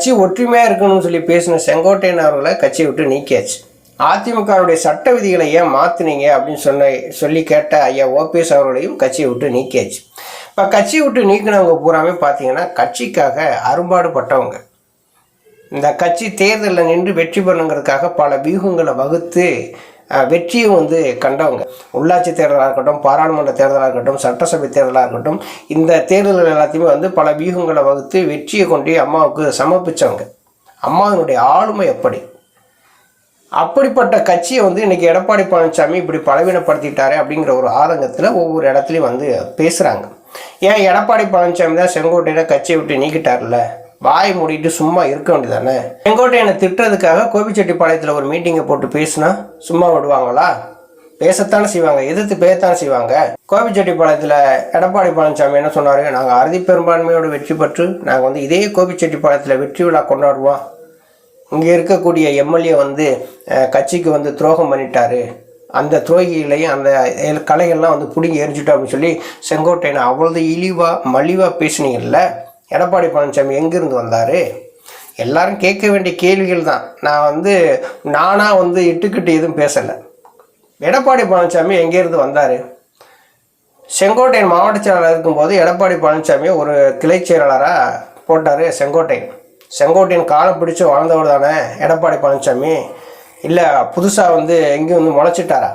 கட்சி ஒற்றுமையாக இருக்கணும்னு சொல்லி பேசின செங்கோட்டையன் அவர்களை கட்சியை விட்டு நீக்கியாச்சு. அதிமுகவுடைய சட்ட விதிகளை ஏன் மாற்றினீங்க அப்படின்னு சொன்ன சொல்லி கேட்ட ஐயா ஓபிஎஸ் அவர்களையும் கட்சியை விட்டு நீக்கியாச்சு. இப்போ கட்சியை விட்டு நீக்கினவங்க பூராமே பார்த்தீங்கன்னா கட்சிக்காக அரும்பாடுபட்டவங்க. இந்த கட்சி தேர்தலில் நின்று வெற்றி பெறணுங்கிறதுக்காக பல வியூகங்களை வகுத்து வெற்றியும் வந்து கண்டவங்க. உள்ளாட்சி தேர்தலாக இருக்கட்டும் பாராளுமன்ற தேர்தலாக இருக்கட்டும் சட்டசபை தேர்தலாக இருக்கட்டும் இந்த தேர்தல்கள் எல்லாத்தையுமே வந்து பல வியூகங்களை வகுத்து வெற்றியை கொண்டு அம்மாவுக்கு சமர்ப்பித்தவங்க அம்மாவினுடைய ஆளுமை எப்படி அப்படிப்பட்ட கட்சியை வந்து இன்றைக்கி எடப்பாடி பழனிசாமி இப்படி பலவீனப்படுத்திட்டாரு அப்படிங்கிற ஒரு ஆதங்கத்தில் ஒவ்வொரு இடத்துலையும் வந்து பேசுகிறாங்க ஏன் எடப்பாடி பழனிசாமி தான் செங்கோட்டையில கட்சியை விட்டு நீக்கிட்டார்ல? வாய் மூடிட்டு சும்மா இருக்க வேண்டியதானே? செங்கோட்டையனை திட்டுறதுக்காக கோபிச்செட்டிப்பாளையத்தில் ஒரு மீட்டிங்கை போட்டு பேசினா சும்மா விடுவாங்களா? பேசத்தானே செய்வாங்க எதிர்த்து பேசத்தானே செய்வாங்க. கோபிச்செட்டிப்பாளையத்தில் எடப்பாடி பழனிசாமி என்ன சொன்னார்? நாங்கள் அறுதி பெரும்பான்மையோடு வெற்றி பெற்று நாங்கள் வந்து இதே கோபிச்செட்டிப்பாளையத்தில் வெற்றி விழா கொண்டாடுவோம். இங்கே இருக்கக்கூடிய எம்எல்ஏ வந்து கட்சிக்கு வந்து துரோகம் பண்ணிட்டாரு. அந்த துரோகிகளையும் அந்த கலைகள்லாம் வந்து பிடிங்கி எரிஞ்சுட்டோம் அப்படின்னு சொல்லி செங்கோட்டையனை அவ்வளோது இழிவாக மலிவாக பேசுனீங்கல்ல? எடப்பாடி பழனிசாமி எங்கேருந்து வந்தார்? எல்லாரும் கேட்க வேண்டிய கேள்விகள் தான். நான் வந்து நானாக வந்து இட்டுக்கிட்டு எதுவும் பேசலை. எடப்பாடி பழனிசாமி எங்கேருந்து வந்தார்? செங்கோட்டையன் மாவட்ட செயலாளர் இருக்கும்போது எடப்பாடி பழனிசாமி ஒரு கிளை செயலாளராக போட்டார் செங்கோட்டையன். செங்கோட்டையன் காலை பிடிச்சி வாழ்ந்தவர் தானே எடப்பாடி பழனிசாமி. இல்லை புதுசாக வந்து எங்கேயும் வந்து முளைச்சிட்டாரா?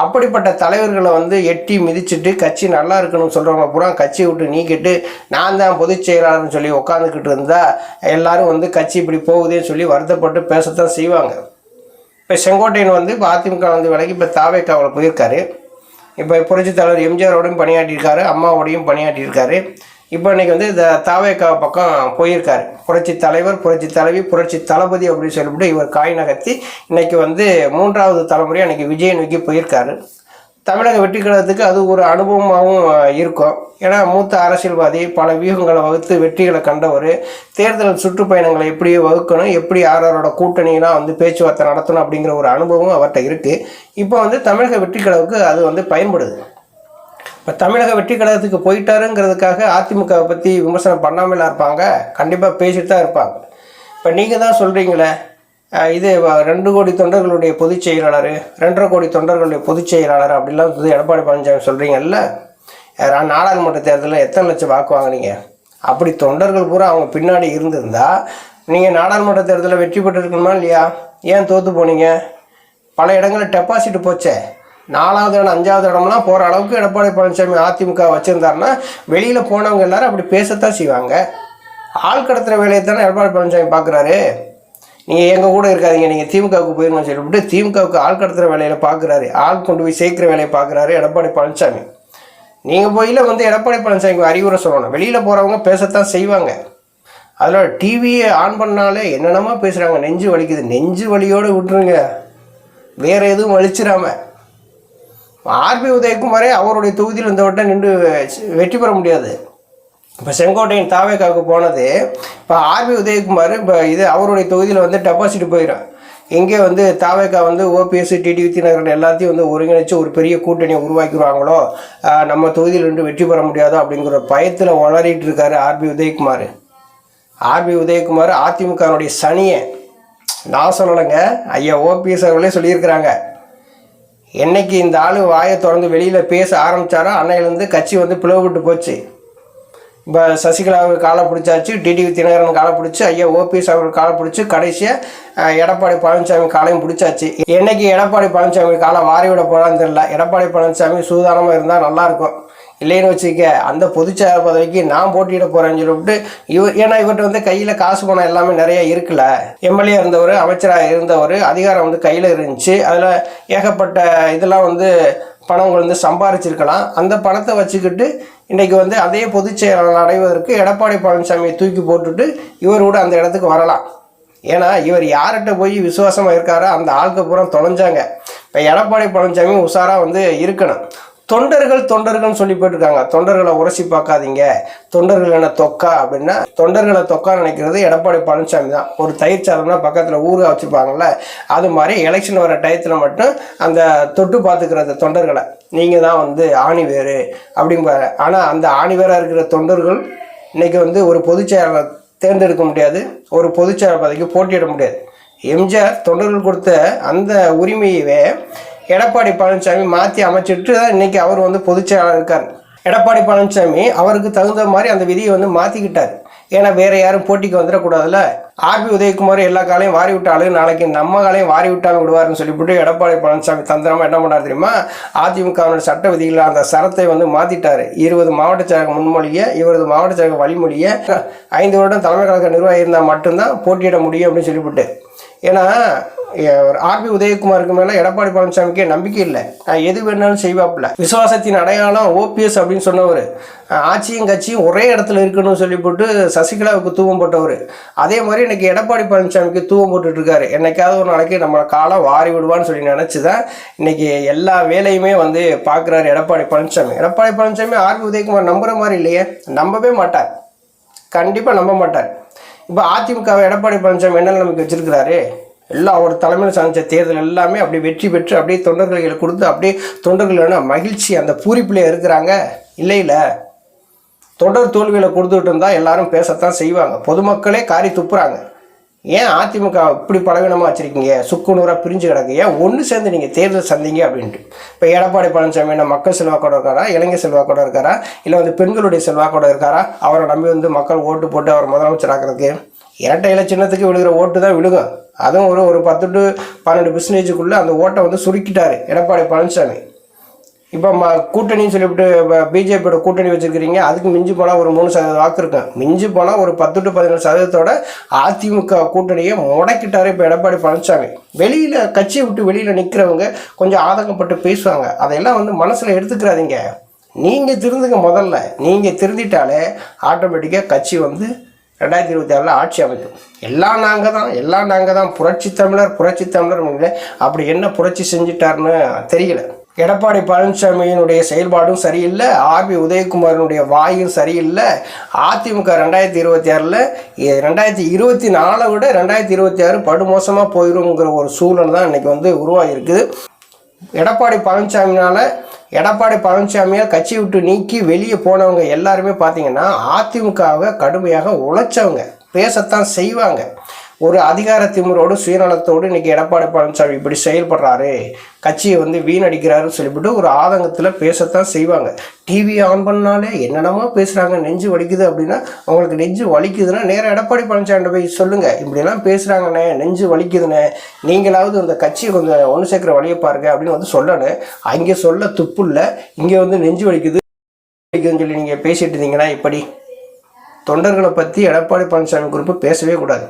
அப்படிப்பட்ட தலைவர்களை வந்து எட்டி மிதிச்சிட்டு கட்சி நல்லா இருக்கணும்னு சொல்கிறவங்க பூரா கட்சியை விட்டு நீக்கிட்டு நான் தான் பொதுச் செயலாளர்னு சொல்லி உட்காந்துக்கிட்டு இருந்தால் எல்லாரும் வந்து கட்சி இப்படி போகுதேன்னு சொல்லி வருத்தப்பட்டு பேசத்தான் செய்வாங்க. இப்போ செங்கோட்டையன் வந்து இப்போ அதிமுக வந்து விலகி இப்போ தாவேக்காவில் போயிருக்காரு. இப்போ புரட்சித் தலைவர் எம்ஜிஆரோடையும் பணியாற்றியிருக்காரு அம்மாவோடையும் பணியாற்றியிருக்காரு. இப்போ இன்றைக்கி வந்து இந்த தாவேக்கா பக்கம் போயிருக்கார். புரட்சி தலைவர் புரட்சி தலைவி புரட்சி தளபதி அப்படின்னு சொல்லிவிட்டு இவர் காய் நகர்த்தி இன்னைக்கு வந்து மூன்றாவது தலைமுறையாக அன்றைக்கி விஜய் நோக்கி போயிருக்காரு. தமிழக வெற்றி கழகத்துக்கு அது ஒரு அனுபவமாகவும் இருக்கும். ஏன்னா மூத்த அரசியல்வாதி பல வியூகங்களை வகுத்து வெற்றிகளை கண்டவர் தேர்தல் சுற்றுப்பயணங்களை எப்படி வகுக்கணும் எப்படி யாரோட கூட்டணியெலாம் வந்து பேச்சுவார்த்தை நடத்தணும் அப்படிங்கிற ஒரு அனுபவம் அவர்கிட்ட இருக்குது இப்போ வந்து தமிழக வெற்றி கழகத்துக்கு அது வந்து பயன்படுது. இப்போ தமிழக வெற்றி கழகத்துக்கு போயிட்டாருங்கிறதுக்காக அதிமுகவை பற்றி விமர்சனம் பண்ணாமலாம் இருப்பாங்க. கண்டிப்பாக பேசிட்டு தான் இருப்பாங்க. இப்போ நீங்கள் தான் சொல்கிறீங்களே இது ரெண்டு கோடி தொண்டர்களுடைய பொதுச் செயலாளர் ரெண்டரை கோடி தொண்டர்களுடைய பொதுச் செயலாளர் அப்படிலாம் வந்து எடப்பாடி பழனிசாமி சொல்கிறீங்கல்ல யாராவது நாடாளுமன்ற தேர்தலில் எத்தனை லட்சம் வாக்கு வாங்கினீங்க? அப்படி தொண்டர்கள் பூரா அவங்க பின்னாடி இருந்திருந்தா நீங்கள் நாடாளுமன்ற தேர்தலில் வெற்றி பெற்றிருக்கணுமா இல்லையா? ஏன் தோற்று போனீங்க? பல இடங்களில் டெபாசிட் போச்சே. நாலாவது இடம் அஞ்சாவது இடம்லாம் போகிற அளவுக்கு எடப்பாடி பழனிசாமி அதிமுக வச்சுருந்தாருன்னா வெளியில் போனவங்க எல்லாரும் அப்படி பேசத்தான் செய்வாங்க. ஆள் கடத்துகிற வேலையை தானே எடப்பாடி பழனிசாமி பார்க்குறாரு நீங்கள் எங்கள் கூட இருக்காதீங்க நீங்கள் திமுகவுக்கு போயிருங்கன்னு சொல்லிவிட்டு திமுகவுக்கு ஆள் கடத்துகிற வேலையில் பார்க்குறாரு ஆள் கொண்டு போய் சேர்க்குற வேலையை பார்க்குறாரு எடப்பாடி பழனிசாமி. நீங்கள் போயில வந்து எடப்பாடி பழனிசாமிக்கு அறிவுரை சொல்லணும். வெளியில் போகிறவங்க பேசத்தான் செய்வாங்க. அதில் டிவியை ஆன் பண்ணாலே என்னென்னமோ பேசுகிறாங்க நெஞ்சு வலிக்குது. நெஞ்சு வலியோடு விட்டுருங்க. வேறு எதுவும் வலிச்சிடாம ஆர்பி உதயகுமாரே அவருடைய தொகுதியில் இந்த நின்று வெற்றி பெற முடியாது. இப்போ செங்கோட்டையின் தாவேக்காவுக்கு போனது இப்போ ஆர்பி உதயகுமார் இப்போ இது அவருடைய தொகுதியில் வந்து டெபாசிட் போயிடும் எங்கே வந்து தாவேக்கா வந்து ஓபிஎஸ் டிடிவி தினகரன் எல்லாத்தையும் வந்து ஒருங்கிணைச்சு ஒரு பெரிய கூட்டணியை உருவாக்கிடுவாங்களோ நம்ம தொகுதியில் நின்று வெற்றி பெற முடியாதோ அப்படிங்கிற பயத்தில் வளரிட்டு இருக்காரு R P Udayakumar R P Udayakumar அதிமுகனுடைய சனியை நான் சொல்லலைங்க ஐயா ஓபிஎஸ் அவர்களே சொல்லியிருக்கிறாங்க. என்னைக்கு இந்த ஆளு வாயை திறந்து வெளியில் பேச ஆரம்பிச்சாரோ அன்னையிலேருந்து கட்சி வந்து பிளவுபட்டு போச்சு. இப்போ சசிகலாவுக்கு காலை பிடிச்சாச்சு டிடிவி தினகரன் காலை பிடிச்சி ஐயா ஓபிஎஸ் அவர்கள் காலை பிடிச்சி கடைசியாக எடப்பாடி பழனிசாமி காலையும் பிடிச்சாச்சு. என்னைக்கு எடப்பாடி பழனிசாமி காலை வாரி விட போகிறான்னு தெரியல. எடப்பாடி பழனிசாமி சூதானமாக இருந்தால் நல்லாயிருக்கும் இல்லைன்னு வச்சுக்க அந்த பொதுச்செயலாளர் பதவிக்கு நான் போட்டியிட போகிறேன்னு சொல்லிவிட்டு இவர் ஏன்னா இவர்கிட்ட வந்து கையில் காசு பணம் எல்லாமே நிறைய இருக்குல்ல. எம்எல்ஏ இருந்தவர் அமைச்சராக இருந்தவர் அதிகாரம் வந்து கையில் இருந்துச்சு. அதில் ஏகப்பட்ட இதெல்லாம் வந்து பணம் வந்து சம்பாரிச்சிருக்கலாம். அந்த பணத்தை வச்சுக்கிட்டு இன்றைக்கி வந்து அதே பொதுச் செயலாளர் அடைவதற்கு எடப்பாடி பழனிசாமியை தூக்கி போட்டுட்டு இவர் கூட அந்த இடத்துக்கு வரலாம். ஏன்னா இவர் யார்கிட்ட போய் விசுவாசமாக இருக்காரோ அந்த ஆளுக்கு பூரா தொலைஞ்சாங்க. இப்போ எடப்பாடி பழனிசாமி உஷாராக வந்து இருக்கணும். தொண்டர்கள் தொண்டர்கள்னு சொல்லி போயிட்டுருக்காங்க. தொண்டர்களை உரசி பார்க்காதீங்க. தொண்டர்கள் என்ன தொக்கா அப்படின்னா தொண்டர்களை தொக்கா நினைக்கிறது எடப்பாடி பழனிசாமி தான். ஒரு தயிர் சாதம்னா பக்கத்தில் ஊறுகாய் வச்சுருப்பாங்கல்ல அது மாதிரி எலெக்ஷன் வர டயத்தில் மட்டும் அந்த தொட்டு பார்த்துக்கிறது தொண்டர்களை நீங்கள் தான் வந்து ஆணி வேறு அப்படிம்பாரு ஆனால் அந்த ஆணி வேறாக இருக்கிற தொண்டர்கள் இன்றைக்கி வந்து ஒரு பொதுச் செயலாளர் தேர்ந்தெடுக்க முடியாது. ஒரு பொதுச்செயலாளர் பதவிக்கு போட்டியிட முடியாது. எம்ஜிஆர் தொண்டர்கள் கொடுத்த அந்த உரிமையவே எடப்பாடி பழனிசாமி மாற்றி அமைச்சிட்டு தான் இன்றைக்கி அவர் வந்து பொதுச்செயலாளர் இருக்கார். எடப்பாடி பழனிசாமி அவருக்கு தகுந்த மாதிரி அந்த விதியை வந்து மாற்றிக்கிட்டார் ஏன்னா வேறு யாரும் போட்டிக்கு வந்துடக்கூடாதுல்ல. ஆர்பி உதயகுமார் எல்லா காலையும் வாரி விட்டாலும் நாளைக்கு நம்ம காலையும் வாரி விட்டாலும் விடுவாருன்னு சொல்லிவிட்டு எடப்பாடி பழனிசாமி தந்திரமா என்ன பண்ணார் தெரியுமா? அதிமுகவினுடைய சட்ட விதிகளில் அந்த சரத்தை வந்து மாற்றிட்டார் இருபது மாவட்ட செயலக முன்மொழியை இருபது மாவட்ட செயலக வழிமொழியை ஐந்து வருடம் தலைமை கழக நிர்வாகி இருந்தால் மட்டும்தான் போட்டியிட முடியும் அப்படின்னு சொல்லிவிட்டு. ஏன்னா ஆர்பி உதயகுமாருக்கு மேலே எடப்பாடி பழனிசாமிக்கே நம்பிக்கை இல்லை. நான் எது வேணாலும் செய்வாப்புல. விசுவாசத்தின் அடையாளம் ஓபிஎஸ் அப்படின்னு சொன்னவர். ஆட்சியும் கட்சியும் ஒரே இடத்துல இருக்கணும்னு சொல்லி போட்டு சசிகலாவுக்கு தூவம் போட்டவர். அதே மாதிரி இன்னைக்கு எடப்பாடி பழனிசாமிக்கு தூவம் போட்டுட்டு இருக்காரு என்னைக்காவது ஒரு நாளைக்கு நம்ம காலம் வாரி விடுவான்னு சொல்லி நினச்சி தான் இன்னைக்கு எல்லா வேலையுமே வந்து பார்க்குறாரு எடப்பாடி பழனிசாமி. எடப்பாடி பழனிசாமி ஆர்பி உதயகுமார் நம்புகிற மாதிரி இல்லையே. நம்பவே மாட்டார். கண்டிப்பாக நம்ப மாட்டார். இப்போ அதிமுகவை எடப்பாடி பழனிசாமி என்ன நமக்கு வச்சிருக்கிறாரு? எல்லாம் அவர் தலைமையில் சந்தித்த தேர்தல் எல்லாமே அப்படி வெற்றி பெற்று அப்படியே தொண்டர்களை கொடுத்து அப்படியே தொண்டர்களான மகிழ்ச்சி அந்த பூரிப்பில் இருக்கிறாங்க. இல்லை இல்லை. தொடர் தோல்விகளை கொடுத்துட்டு இருந்தால் எல்லாரும் பேசத்தான் செய்வாங்க. பொதுமக்களே காரி துப்புறாங்க. ஏன் அதிமுக இப்படி பலவீனமாக வச்சுருக்கீங்க? சுக்குநூறாக பிரிஞ்சு கிடக்கு. ஏன் ஒன்று சேர்ந்து நீங்கள் தேர்தல் சந்திங்க அப்படின்ட்டு. இப்போ எடப்பாடி பழனிசாமி என்ன மக்கள் செல்வாக்கோட இருக்காரா? இளைஞர் செல்வாக்கோட இருக்காரா? இல்லை வந்து பெண்களுடைய செல்வாக்கோட இருக்காரா? அவரை நம்பி வந்து மக்கள் ஓட்டு போட்டு அவர் முதலமைச்சர் ஆக்கிறதுக்கு இரட்டை இலை சின்னத்துக்கு விழுகிற ஓட்டு தான் விழுகும். அதுவும் ஒரு ஒரு பத்து டு பன்னெண்டு பர்சன்டேஜுக்குள்ளே அந்த ஓட்டை வந்து சுருக்கிட்டார். எடப்பாடி பழனிசாமி இப்போ ம கூட்டணின்னு சொல்லிவிட்டு பிஜேபியோட கூட்டணி வச்சுருக்கிறீங்க. அதுக்கு மிஞ்சி போனால் ஒரு மூணு சதவீதம் வாக்கு இருக்கும் மிஞ்சி போனால் ஒரு பத்து டு பதினேழு சதவீதத்தோட அதிமுக கூட்டணியை முடக்கிட்டார் இப்போ எடப்பாடி பழனிசாமி வெளியில் கட்சியை விட்டு வெளியில் நிற்கிறவங்க கொஞ்சம் ஆதங்கப்பட்டு பேசுவாங்க. அதையெல்லாம் வந்து மனசில் எடுத்துக்கிறாதீங்க. நீங்கள் திருந்துங்க முதல்ல. நீங்கள் திருந்திட்டாலே ஆட்டோமேட்டிக்காக கட்சி வந்து ரெண்டாயிரத்தி இருபத்தி ஆறில் ஆட்சி அமைக்கும் எல்லாம் நாங்கள் தான் எல்லாம் நாங்கள் தான் புரட்சி தமிழர் புரட்சி தமிழர் அப்படி என்ன புரட்சி செஞ்சிட்டார்னு தெரியல. எடப்பாடி பழனிசாமியினுடைய செயல்பாடும் சரியில்லை ஆர்பி உதயகுமாரனுடைய வாயும் சரியில்லை. அதிமுக ரெண்டாயிரத்தி இருபத்தி ஆறில் ரெண்டாயிரத்தி இருபத்தி நாலை விட ரெண்டாயிரத்தி இருபத்தி ஆறு படுமோசமாக போயிடுங்கிற ஒரு சூழல் தான் இன்றைக்கி வந்து உருவாகிருக்குது எடப்பாடி பழனிசாமினால் எடப்பாடி பழனிசாமியை கட்சி விட்டு நீக்கி வெளியே போனவங்க எல்லாருமே பார்த்தீங்கன்னா அதிமுகவை கடுமையாக உழைச்சவங்க. பேசத்தான் செய்வாங்க. ஒரு அதிகார திமுறோடு சுயநலத்தோடு இன்னைக்கு எடப்பாடி பழனிசாமி இப்படி செயல்படுறாரு. கட்சியை வந்து வீணடிக்கிறாருன்னு சொல்லிவிட்டு ஒரு ஆதங்கத்தில் பேசத்தான் செய்வாங்க. டிவி ஆன் பண்ணாலே என்னென்னமோ பேசுகிறாங்க நெஞ்சு வலிக்குது அப்படின்னா அவங்களுக்கு நெஞ்சு வலிக்குதுன்னா நேராக எடப்பாடி பழனிசாமி போய் சொல்லுங்கள் இப்படிலாம் பேசுகிறாங்கண்ணே நெஞ்சு வலிக்குதுண்ணே. நீங்களாவது அந்த கட்சியை கொஞ்சம் ஒன்று சேர்க்குற வழியை பாருங்க அப்படின்னு வந்து சொல்லணும். அங்கே சொல்ல துப்பு இல்லை. இங்கே வந்து நெஞ்சு வலிக்குது. வலிக்குதுன்னு சொல்லி நீங்கள் பேசிட்டு இருந்தீங்கன்னா இப்படி தொண்டர்களை பற்றி எடப்பாடி பழனிசாமி குறிப்பு பேசவே கூடாது.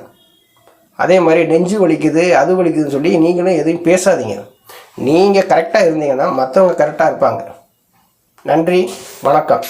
அதே மாதிரி நெஞ்சு வலிக்குது அது வலிக்குதுன்னு சொல்லி நீங்களும் எதையும் பேசாதீங்க. நீங்கள் கரெக்டாக இருந்தீங்கன்னா மற்றவங்க கரெக்டாக இருப்பாங்க. நன்றி வணக்கம்.